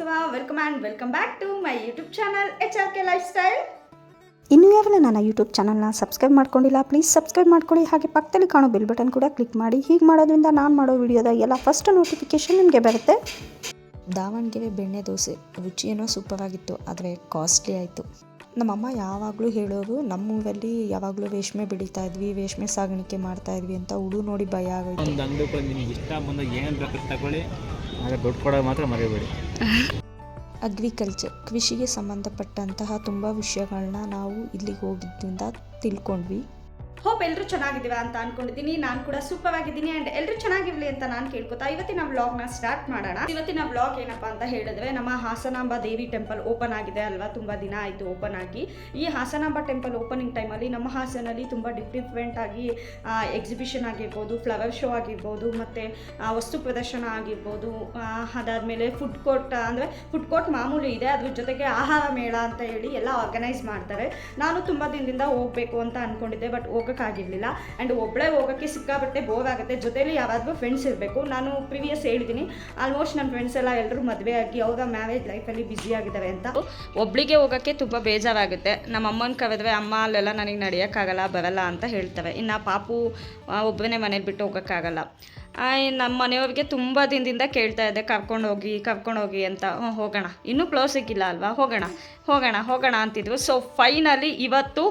ನಮಸ್ಕಾರ welcome and welcome back to my YouTube channel H R K lifestyle ಇನ್ನೂ ಯಾರೆಲ್ಲ ನನ್ನ ಯೂಟ್ಯೂಬ್ ಚಾನಲ್ನ ಸಬ್ಸ್ಕ್ರೈಬ್ ಮಾಡ್ಕೊಂಡಿಲ್ಲ ಪ್ಲೀಸ್ ಸಬ್ಸ್ಕ್ರೈಬ್ ಮಾಡ್ಕೊಳ್ಳಿ. ಹಾಗೆ ಪಕ್ಕದಲ್ಲಿ ಕಾಣೋ ಬೆಲ್ ಬಟನ್ ಕೂಡ ಕ್ಲಿಕ್ ಮಾಡಿ. ಹೀಗೆ ಮಾಡೋದ್ರಿಂದ ನಾನು ಮಾಡೋ ವಿಡಿಯೋದ ಎಲ್ಲ ಫಸ್ಟ್ ನೋಟಿಫಿಕೇಶನ್ ನಿಮಗೆ ಬರುತ್ತೆ. ದಾವಣಗೆರೆ ಬೆಣ್ಣೆ ದೋಸೆ ರುಚಿಯೇನೋ ಸೂಪರ್ ಆಗಿತ್ತು ಆದರೆ ಕಾಸ್ಟ್ಲಿ ಆಯಿತು. ನಮ್ಮಮ್ಮ ಯಾವಾಗಲೂ ಹೇಳೋರು ನಮ್ಮ ಊರಲ್ಲಿ ಯಾವಾಗಲೂ ರೇಷ್ಮೆ ಬೆಳೀತಾ ಇದ್ವಿ ರೇಷ್ಮೆ ಸಾಗಾಣಿಕೆ ಮಾಡ್ತಾ ಇದ್ವಿ ಅಂತ ಹುಡು ನೋಡಿ ಭಯ ಆಗೋಯ್ತು. ಅಂಗಡಿ ನಿಮ್ಗೆ ಇಷ್ಟ ಬಂದಾಗ ಏನು ಬೇಕು ತಗೊಳ್ಳಿ. ಆದರೆ ದುಡ್ಡು ಕೊಡೋದು ಮಾತ್ರ ಮರಿಬೇಡಿ. ಅಗ್ರಿಕಲ್ಚರ್ ಕೃಷಿಗೆ ಸಂಬಂಧಪಟ್ಟಂತಹ ತುಂಬ ವಿಷಯಗಳನ್ನ ನಾವು ಇಲ್ಲಿಗೆ ಹೋಗಿದ್ದರಿಂದ ತಿಳ್ಕೊಂಡ್ವಿ. ಹೋಪ್ ಎಲ್ಲರೂ ಚೆನ್ನಾಗಿದ್ದೀವ ಅಂತ ಅನ್ಕೊಂಡಿದ್ದೀನಿ. ನಾನು ಕೂಡ ಸೂಪರ್ ಆಗಿದ್ದೀನಿ ಆ್ಯಂಡ್ ಎಲ್ಲರೂ ಚೆನ್ನಾಗಿರ್ಲಿ ಅಂತ ನಾನು ಕೇಳ್ಕೊತಾ ಇವತ್ತಿನ ವ್ಲಾಗ್ನ ಸ್ಟಾರ್ಟ್ ಮಾಡೋಣ. ಇವತ್ತಿನ ವ್ಲಾಗ್ ಏನಪ್ಪ ಅಂತ ಹೇಳಿದ್ರೆ ನಮ್ಮ ಹಾಸನಾಂಬ ದೇವಿ ಟೆಂಪಲ್ ಓಪನ್ ಆಗಿದೆ ಅಲ್ವಾ? ತುಂಬ ದಿನ ಆಯಿತು ಓಪನ್ ಆಗಿ. ಈ ಹಾಸನಾಂಬ ಟೆಂಪಲ್ ಓಪನಿಂಗ್ ಟೈಮಲ್ಲಿ ನಮ್ಮ ಹಾಸನಲ್ಲಿ ತುಂಬ ಡಿಫ್ರೆಂಟ್ ಆಗಿ ಎಕ್ಸಿಬಿಷನ್ ಆಗಿರ್ಬೋದು ಫ್ಲವರ್ ಶೋ ಆಗಿರ್ಬೋದು, ಮತ್ತು ವಸ್ತು ಪ್ರದರ್ಶನ ಆಗಿರ್ಬೋದು ಅದಾದಮೇಲೆ ಫುಡ್ ಕೋರ್ಟ್ ಅಂದರೆ ಫುಡ್ ಕೋರ್ಟ್ ಮಾಮೂಲಿ ಇದೆ. ಅದ್ರ ಜೊತೆಗೆ ಆಹಾರ ಮೇಳ ಅಂತ ಹೇಳಿ ಎಲ್ಲ ಆರ್ಗನೈಸ್ ಮಾಡ್ತಾರೆ. ನಾನು ತುಂಬ ದಿನದಿಂದ ಹೋಗಬೇಕು ಅಂತ ಅಂದ್ಕೊಂಡಿದ್ದೆ ಬಟ್ ಹೋಗೋಕ್ಕಾಗಿರಲಿಲ್ಲ. ಆ್ಯಂಡ್ ಒಬ್ಬಳೇ ಹೋಗೋಕ್ಕೆ ಸಿಕ್ಕಾಬಟ್ಟೆ ಬೋರ್ ಆಗುತ್ತೆ. ಜೊತೆಲಿ ಯಾರಾದರೂ ಫ್ರೆಂಡ್ಸ್ ಇರಬೇಕು. ನಾನು ಪ್ರಿವಿಯಸ್ ಹೇಳಿದ್ದೀನಿ ಆಲ್ಮೋಸ್ಟ್ ನನ್ನ ಫ್ರೆಂಡ್ಸ್ ಎಲ್ಲ ಎಲ್ಲರೂ ಮದುವೆ ಆಗಿ ಅವರ ಮ್ಯಾರೇಜ್ ಲೈಫಲ್ಲಿ ಆಗಿದ್ದಾರೆ ಅಂತ. ಒಬ್ಳಿಗೆ ಹೋಗೋಕ್ಕೆ ತುಂಬ ಬೇಜಾರಾಗುತ್ತೆ. ನಮ್ಮ ಅಮ್ಮನ ಕರೆದ್ರೆ, ಅಮ್ಮ, ಅಲ್ಲೆಲ್ಲ ನನಗೆ ನಡೆಯೋಕ್ಕಾಗಲ್ಲ, ಬರಲ್ಲ ಅಂತ ಹೇಳ್ತಾರೆ. ಇನ್ನು ಪಾಪು ಒಬ್ಬನೇ ಮನೇಲಿ ಬಿಟ್ಟು ಹೋಗೋಕ್ಕಾಗಲ್ಲ. ನಮ್ಮ ಮನೆಯವ್ರಿಗೆ ತುಂಬ ದಿನದಿಂದ ಕೇಳ್ತಾ ಇದ್ದೆ ಕರ್ಕೊಂಡು ಹೋಗಿ ಕರ್ಕೊಂಡು ಹೋಗಿ ಅಂತ. ಹೋಗೋಣ. ಇನ್ನೂ ಕ್ಲೋಸ್ ಸಿಕ್ಕಿಲ್ಲ ಅಲ್ವಾ? ಹೋಗೋಣ ಹೋಗೋಣ ಹೋಗೋಣ ಅಂತಿದ್ರು. ಸೊ ಫೈನಲಿ ಇವತ್ತು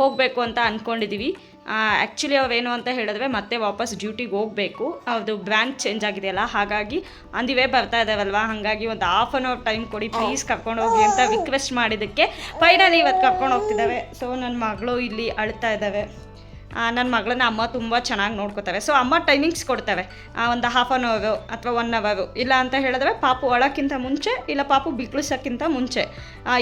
ಹೋಗಬೇಕು ಅಂತ ಅಂದ್ಕೊಂಡಿದ್ದೀವಿ ಆ್ಯಕ್ಚುಲಿ ಅವೇನು ಅಂತ ಹೇಳಿದ್ರೆ ಮತ್ತೆ ವಾಪಸ್ ಡ್ಯೂಟಿಗೆ ಹೋಗಬೇಕು. ಅದು ಬ್ರ್ಯಾಂಚ್ ಚೇಂಜ್ ಆಗಿದೆಯಲ್ಲ, ಹಾಗಾಗಿ ಅಂದಿವೇ ಬರ್ತಾ ಇದ್ದಾವಲ್ವಾ ಹಾಗಾಗಿ ಒಂದು ಹಾಫ್ ಆನ್ ಅವರ್ ಟೈಮ್ ಕೊಡಿ ಪ್ಲೀಸ್ ಕರ್ಕೊಂಡು ಹೋಗಿ ಅಂತ ರಿಕ್ವೆಸ್ಟ್ ಮಾಡಿದ್ದಕ್ಕೆ. ಫೈನಲಿ ಇವತ್ತು ಕರ್ಕೊಂಡು ಹೋಗ್ತಿದ್ದಾವೆ. ಸೊ ನನ್ನ ಮಗಳು ಇಲ್ಲಿ ಅಳ್ತಾ ಇದ್ದಾವೆ ನನ್ನ ಮಗಳನ್ನ ಅಮ್ಮ ತುಂಬ ಚೆನ್ನಾಗಿ ನೋಡ್ಕೋತವೆ. ಸೊ ಅಮ್ಮ ಟೈಮಿಂಗ್ಸ್ ಕೊಡ್ತವೆ. ಒಂದು ಹಾಫ್ ಆನ್ ಅವರು ಅಥವಾ ಒನ್ ಅವರು ಇಲ್ಲ ಅಂತ ಹೇಳಿದ್ರೆ ಪಾಪು ಒಳಕ್ಕಿಂತ ಮುಂಚೆ ಇಲ್ಲ ಪಾಪು ಬಿಕ್ಳಿಸೋಕ್ಕಿಂತ ಮುಂಚೆ.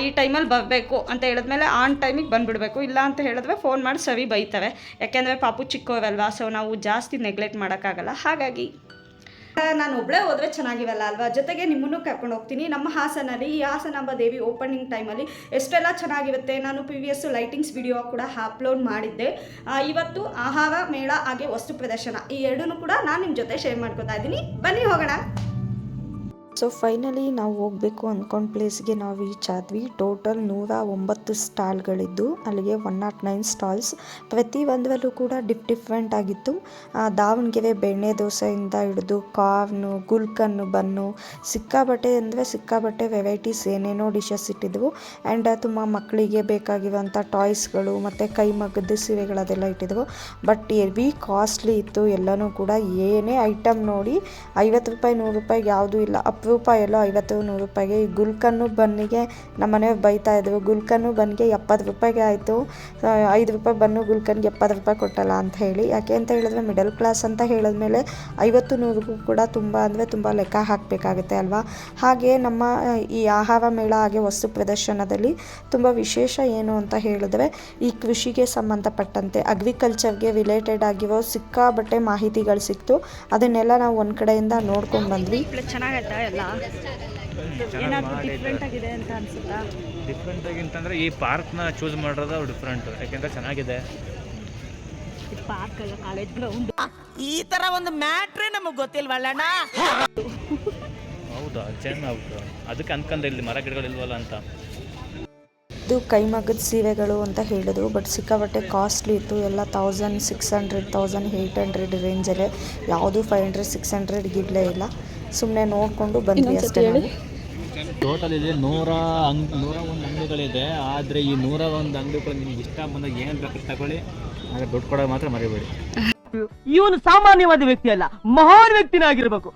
ಈ ಟೈಮಲ್ಲಿ ಬರಬೇಕು ಅಂತ ಹೇಳಿದ್ಮೇಲೆ ಆನ್ ಟೈಮಿಗೆ ಬಂದುಬಿಡಬೇಕು. ಇಲ್ಲ ಅಂತ ಹೇಳಿದ್ರೆ ಫೋನ್ ಮಾಡಿ ಸವಿ ಬೈತವೆ. ಯಾಕೆಂದರೆ ಪಾಪು ಚಿಕ್ಕವರಲ್ವಾ ಸೊ ನಾವು ಜಾಸ್ತಿ ನೆಗ್ಲೆಕ್ಟ್ ಮಾಡೋಕ್ಕಾಗಲ್ಲ. ಹಾಗಾಗಿ ನಾನು ಒಬ್ಬಳೇ ಹೋದ್ರೆ ಚೆನ್ನಾಗಿವಲ್ಲ ಅಲ್ವಾ? ಜೊತೆಗೆ ನಿಮ್ಮನ್ನು ಕರ್ಕೊಂಡು ಹೋಗ್ತೀನಿ. ನಮ್ಮ ಹಾಸನಲ್ಲಿ ಈ ಹಾಸನಾಂಬ ದೇವಿ ಓಪನಿಂಗ್ ಟೈಮಲ್ಲಿ ಎಷ್ಟೆಲ್ಲ ಚೆನ್ನಾಗಿರುತ್ತೆ. ನಾನು ಪ್ರಿವಿಯಸ್ ಲೈಟಿಂಗ್ಸ್ ವಿಡಿಯೋ ಕೂಡ ಅಪ್ಲೋಡ್ ಮಾಡಿದ್ದೆ. ಇವತ್ತು ಆಹಾರ, ಮೇಳ, ಹಾಗೆ ವಸ್ತು ಪ್ರದರ್ಶನ ಈ ಎರಡೂ ಕೂಡ ನಾನು ನಿಮ್ಮ ಜೊತೆ ಶೇರ್ ಮಾಡ್ಕೊತಾ ಇದ್ದೀನಿ. ಬನ್ನಿ ಹೋಗೋಣ. ಸೊ ಫೈನಲಿ ನಾವು ಹೋಗಬೇಕು ಅಂದ್ಕೊಂಡು ಪ್ಲೇಸ್ಗೆ ನಾವು ರೀಚ್ ಆದ್ವಿ. ಟೋಟಲ್ ನೂರ ಒಂಬತ್ತು ಸ್ಟಾಲ್ಗಳಿದ್ದು ಅಲ್ಲಿಗೆ ಒನ್ ನಾಟ್ ನೈನ್ ಸ್ಟಾಲ್ಸ್ ಪ್ರತಿ ಒಂದರಲ್ಲೂ ಕೂಡ ಡಿಫ್ ಡಿಫ್ರೆಂಟ್ ಆಗಿತ್ತು. ದಾವಣಗೆರೆ ಬೆಣ್ಣೆ ದೋಸೆಯಿಂದ ಹಿಡಿದು ಕಾರ್ನು, ಗುಲ್ಕನ್ನು, ಬನ್ನು ಸಿಕ್ಕಾಬಟ್ಟೆ ಅಂದರೆ ಸಿಕ್ಕಾಬಟ್ಟೆ ವೆರೈಟೀಸ್ ಏನೇನೋ ಡಿಶಸ್ ಇಟ್ಟಿದ್ವು. ಆ್ಯಂಡ್ ತುಂಬ ಮಕ್ಕಳಿಗೆ ಬೇಕಾಗಿರುವಂಥ ಟಾಯ್ಸ್ಗಳು ಮತ್ತು ಕೈಮಗ್ಗದ ಸೀರೆಗಳು ಅದೆಲ್ಲ ಇಟ್ಟಿದ್ವು. ಬಟ್ ಎವಿ ಕಾಸ್ಟ್ಲಿ ಇತ್ತು. ಎಲ್ಲನೂ ಕೂಡ ಏನೇ ಐಟಮ್ ನೋಡಿ ಐವತ್ತು ರೂಪಾಯಿ, ನೂರು ರೂಪಾಯಿಗೆ ಯಾವುದೂ ಇಲ್ಲ. ಅಪರೂಪ ಎಲ್ಲೋ ಐವತ್ತು ನೂರು ರೂಪಾಯಿಗೆ. ಈ ಗುಲ್ಕನ್ನು ಬನ್ನಿಗೆ ನಮ್ಮ ಮನೆಯವ್ರು ಬೈತಾ ಇದ್ರು. ಗುಲ್ಕನ್ನು ಬನ್ನಿಗೆ ಎಪ್ಪತ್ತು ರೂಪಾಯಿಗೆ ಆಯಿತು. ಐದು ರೂಪಾಯಿ ಬನ್ನು ಗುಲ್ಕನ್ಗೆ ಎಪ್ಪತ್ತು ರೂಪಾಯಿ ಕೊಟ್ಟಲ್ಲ ಅಂತ ಹೇಳಿ. ಯಾಕೆ ಅಂತ ಹೇಳಿದ್ರೆ ಮಿಡಲ್ ಕ್ಲಾಸ್ ಅಂತ ಹೇಳಿದ್ಮೇಲೆ ಐವತ್ತು ನೂರಿಗೂ ಕೂಡ ತುಂಬ ಅಂದರೆ ತುಂಬ ಲೆಕ್ಕ ಹಾಕಬೇಕಾಗುತ್ತೆ ಅಲ್ವಾ? ಹಾಗೆ ನಮ್ಮ ಈ ಆಹಾರ ಮೇಳ ಹಾಗೆ ವಸ್ತು ಪ್ರದರ್ಶನದಲ್ಲಿ ತುಂಬ ವಿಶೇಷ ಏನು ಅಂತ ಹೇಳಿದ್ರೆ ಈ ಕೃಷಿಗೆ ಸಂಬಂಧಪಟ್ಟಂತೆ ಅಗ್ರಿಕಲ್ಚರ್ಗೆ ರಿಲೇಟೆಡ್ ಆಗಿರೋ ಸಿಕ್ಕಾಬಟ್ಟೆ ಮಾಹಿತಿಗಳು ಸಿಕ್ತು. ಅದನ್ನೆಲ್ಲ ನಾವು ಒಂದು ಕಡೆಯಿಂದ ನೋಡ್ಕೊಂಡು ಬಂದ್ವಿ. ಚೆನ್ನಾಗೈತಾ ಎಲ್ಲ ಏನಾದರೂ ಡಿಫ್ರೆಂಟ್ ಆಗಿದೆ ಅಂತ ಅನ್ಸುತ್ತಾ? ಡಿಫ್ರೆಂಟ್ ಆಗಿ ಅಂತಂದ್ರೆ ಈ ಪಾರ್ಕ್ನ ಚೂಸ್ ಮಾಡಿರೋದು ಡಿಫ್ರೆಂಟ್ ಯಾಕೆಂದ್ರೆ ಚೆನ್ನಾಗಿದೆ. ಪಾರ್ಕ್ ಅಲ್ಲ ಕಾಲೇಜ್ ಗ್ರೌಂಡ್ ಈ ತರ ಒಂದು ಮ್ಯಾಟ್ರೇ ನಮಗೆ ಗೊತ್ತಿಲ್ವಲ್ಲಣ್ಣ ಹೌದಾ? ಹೌದು ಅದಕ್ಕೆ ಅನ್ಕೊಂಡ್ರೆ ಇಲ್ಲಿ ಮರ ಗಿಡಗಳಿಲ್ವಲ್ಲ ಅಂತ. ಇದು ಕೈಮಗ್ಗದ ಸೀರೆಗಳು ಅಂತ ಹೇಳಿದ್ರು ಬಟ್ ಸಿಕ್ಕಾಪಟ್ಟೆ ಕಾಸ್ಟ್ಲಿ ಇತ್ತು. ಎಲ್ಲ thousand six hundred thousand eight hundred ರೇಂಜಲ್ಲೇ ಯಾವುದು ಫೈವ್ ಹಂಡ್ರೆಡ್ ಸಿಕ್ಸ್ ಹಂಡ್ರೆಡ್ ಗಿಡ್ಲೇ ಇಲ್ಲ. ಸುಮ್ಮನೆ ನೋಡಿಕೊಂಡು ಬಂದ್ವಿ ಅಷ್ಟೇ ಟೋಟಲ್ ಇದೆ ನೂರ ಅಂಗ್ ನೂರ ಒಂದು ಅಂಗಡಿಗಳಿದೆ ಆದರೆ ಈ ನೂರ ಒಂದು ಅಂಗಡಿಗಳು ನಿಮ್ಗೆ ಇಷ್ಟ ಬಂದಾಗ ಏನು ಬೇಕು ತಗೊಳ್ಳಿ. ಆದರೆ ದುಡ್ಡು ಕೊಡೋದು ಮಾತ್ರ ಮರಿಬೇಡಿ. ಇವನು ಸಾಮಾನ್ಯವಾದ ವ್ಯಕ್ತಿ ಅಲ್ಲ ಮಹಾನ್ ವ್ಯಕ್ತಿನಾಗಿರ್ಬೇಕು.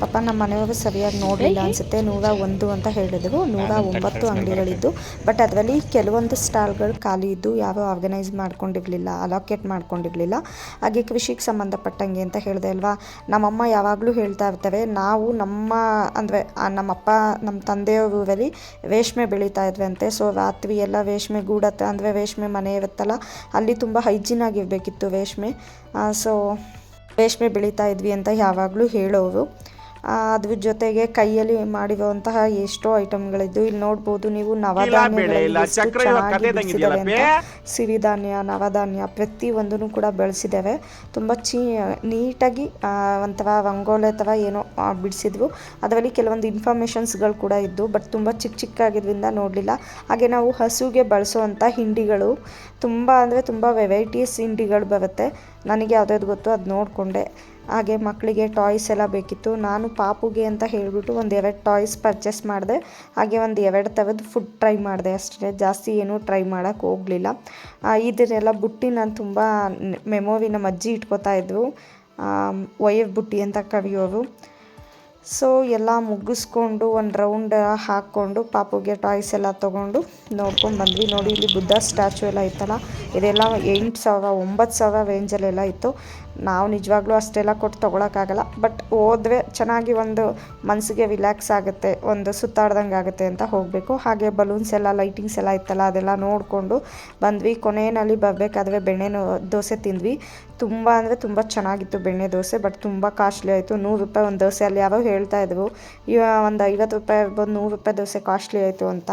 ಪಾಪ ನಮ್ಮ ಮನೆಯವರು ಸರಿಯಾಗಿ ನೋಡಲಿಲ್ಲ ಅನ್ಸುತ್ತೆ. ನೂರ ಒಂದು ಅಂತ ಹೇಳಿದ್ರು. ನೂರ ಒಂಬತ್ತು ಅಂಗಡಿಗಳಿದ್ದು. ಬಟ್ ಅದರಲ್ಲಿ ಕೆಲವೊಂದು ಸ್ಟಾಲ್ಗಳು ಖಾಲಿ ಇದ್ದು ಯಾವ ಆರ್ಗನೈಸ್ ಮಾಡ್ಕೊಂಡಿರಲಿಲ್ಲ ಅಲೋಕೇಟ್ ಮಾಡ್ಕೊಂಡಿರ್ಲಿಲ್ಲ. ಹಾಗೆ ಕೃಷಿಗೆ ಸಂಬಂಧಪಟ್ಟಂಗೆ ಅಂತ ಹೇಳಿದೆ ಅಲ್ವಾ? ನಮ್ಮಮ್ಮ ಯಾವಾಗಲೂ ಹೇಳ್ತಾ ಇರ್ತವೆ ನಾವು ನಮ್ಮ ಅಂದರೆ ನಮ್ಮಪ್ಪ ನಮ್ಮ ತಂದೆಯವರು ಅಲ್ಲಿ ರೇಷ್ಮೆ ಬೆಳೀತಾ ಅಂತೆ. ಸೊ ರಾತ್ರಿ ಎಲ್ಲ ರೇಷ್ಮೆ ಗೂಡತ್ತ ಅಂದರೆ ರೇಷ್ಮೆ ಮನೆ ಇರುತ್ತಲ್ಲ ಅಲ್ಲಿ ತುಂಬ ಹೈಜಿನ್ ಆಗಿರಬೇಕಿತ್ತು ರೇಷ್ಮೆ. ಸೊ ರೇಷ್ಮೆ ಬೆಳೀತಾ ಇದ್ವಿ ಅಂತ ಯಾವಾಗಲೂ ಹೇಳೋರು. ಅದ್ರ ಜೊತೆಗೆ ಕೈಯಲ್ಲಿ ಮಾಡಿರುವಂತಹ ಎಷ್ಟೋ ಐಟಮ್ಗಳಿದ್ದು ಇಲ್ಲಿ ನೋಡ್ಬೋದು ನೀವು ನವಧಾನ್ಯಗಳಲ್ಲಿ ಅಂತ ಸಿರಿಧಾನ್ಯ ನವಧಾನ್ಯ ಪ್ರತಿ ಒಂದನ್ನು ಕೂಡ ಬೆಳೆಸಿದ್ದೇವೆ. ತುಂಬ ಚೀ ನೀಟಾಗಿ ಒಂಥರ ರಂಗೋಲೆ ಥರ ಏನೋ ಬಿಡಿಸಿದ್ವು. ಅದರಲ್ಲಿ ಕೆಲವೊಂದು ಇನ್ಫಾರ್ಮೇಷನ್ಸ್ಗಳು ಕೂಡ ಇದ್ದು ಬಟ್ ತುಂಬ ಚಿಕ್ಕ ಚಿಕ್ಕಾಗಿದ್ದರಿಂದ ನೋಡಲಿಲ್ಲ. ಹಾಗೆ ನಾವು ಹಸುಗೆ ಬಳಸುವಂಥ ಹಿಂಡಿಗಳು ತುಂಬ ಅಂದರೆ ತುಂಬ ವೆರೈಟೀಸ್ ಹಿಂಡಿಗಳು ಬರುತ್ತೆ. ನನಗೆ ಯಾವ್ದು ಗೊತ್ತು ಅದು ನೋಡಿಕೊಂಡೆ. ಹಾಗೆ ಮಕ್ಕಳಿಗೆ ಟಾಯ್ಸ್ ಎಲ್ಲ ಬೇಕಿತ್ತು. ನಾನು ಪಾಪುಗೆ ಅಂತ ಹೇಳಿಬಿಟ್ಟು ಒಂದು ಎರಡು ಟಾಯ್ಸ್ ಪರ್ಚೇಸ್ ಮಾಡಿದೆ. ಹಾಗೆ ಒಂದು ಎರಡು ಥರದ್ದು ಫುಡ್ ಟ್ರೈ ಮಾಡಿದೆ ಅಷ್ಟೇ. ಜಾಸ್ತಿ ಏನೂ ಟ್ರೈ ಮಾಡೋಕ್ಕೆ ಹೋಗಲಿಲ್ಲ. ಇದನ್ನೆಲ್ಲ ಬುಟ್ಟಿ ನಾನು ತುಂಬ ಮೆಮೊರಿ ನಮ್ಮ ಅಜ್ಜಿ ಇಟ್ಕೋತಾ ಇದ್ದರು ವಯರ್ ಬುಟ್ಟಿ ಅಂತ ಕರೆಯೋರು ಸೊ ಎಲ್ಲ ಮುಗಿಸ್ಕೊಂಡು ಒಂದು ರೌಂಡ್ ಹಾಕ್ಕೊಂಡು ಪಾಪುಗೆ ಟಾಯ್ಸ್ ಎಲ್ಲ ತೊಗೊಂಡು ನೋಡ್ಕೊಂಡು ಬಂದ್ವಿ. ನೋಡಿ, ಇಲ್ಲಿ ಬುದ್ಧ ಸ್ಟ್ಯಾಚು ಎಲ್ಲ ಇತ್ತಲ್ಲ. ಇದೆಲ್ಲ ಎಂಟು ಸಾವಿರ, ಒಂಬತ್ತು ಸಾವಿರ ರೇಂಜಲ್ಲೆಲ್ಲ ಇತ್ತು. ನಾವು ನಿಜವಾಗ್ಲೂ ಅಷ್ಟೆಲ್ಲ ಕೊಟ್ಟು ತೊಗೊಳಕ್ಕಾಗಲ್ಲ. ಬಟ್ ಹೋದ್ರೆ ಚೆನ್ನಾಗಿ ಒಂದು ಮನಸ್ಸಿಗೆ ರಿಲ್ಯಾಕ್ಸ್ ಆಗುತ್ತೆ, ಒಂದು ಸುತ್ತಾಡ್ದಂಗೆ ಆಗುತ್ತೆ ಅಂತ ಹೋಗಬೇಕು. ಹಾಗೆ ಬಲೂನ್ಸ್ ಎಲ್ಲ ಲೈಟಿಂಗ್ಸ್ ಎಲ್ಲ ಇತ್ತಲ್ಲ, ಅದೆಲ್ಲ ನೋಡಿಕೊಂಡು ಬಂದ್ವಿ. ಕೊನೆಯಲ್ಲಿ ಬರಬೇಕಾದ್ರೆ ಬೆಣ್ಣೆ ದೋಸೆ ತಿಂದ್ವಿ. ತುಂಬ ಅಂದರೆ ತುಂಬ ಚೆನ್ನಾಗಿತ್ತು ಬೆಣ್ಣೆ ದೋಸೆ ಬಟ್ ತುಂಬ ಕಾಸ್ಟ್ಲಿ ಆಯಿತು. ನೂರು ರೂಪಾಯಿ ಒಂದು ದೋಸೆ ಅಲ್ಲಿ ಯಾರೋ ಹೇಳ್ತಾ ಇದ್ರು, ಇವ ಒಂದು ಐವತ್ತು ರೂಪಾಯಿ ಇರ್ಬೋದು ನೂರು ರೂಪಾಯಿ ದೋಸೆ ಕಾಸ್ಟ್ಲಿ ಆಯಿತು ಅಂತ.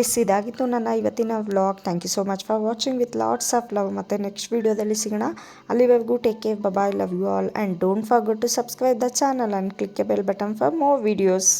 ಎಸ್, ಇದಾಗಿತ್ತು ನನ್ನ ಇವತ್ತಿನ vlog. Thank you so much for watching with lots of love ಮತ್ತು ನೆಕ್ಸ್ಟ್ ವೀಡಿಯೋದಲ್ಲಿ ಸಿಗೋಣ. ಅಲ್ಲಿವರೆಗೂ take care bye bye love you all and don't forgot to subscribe the channel and click a bell button for more videos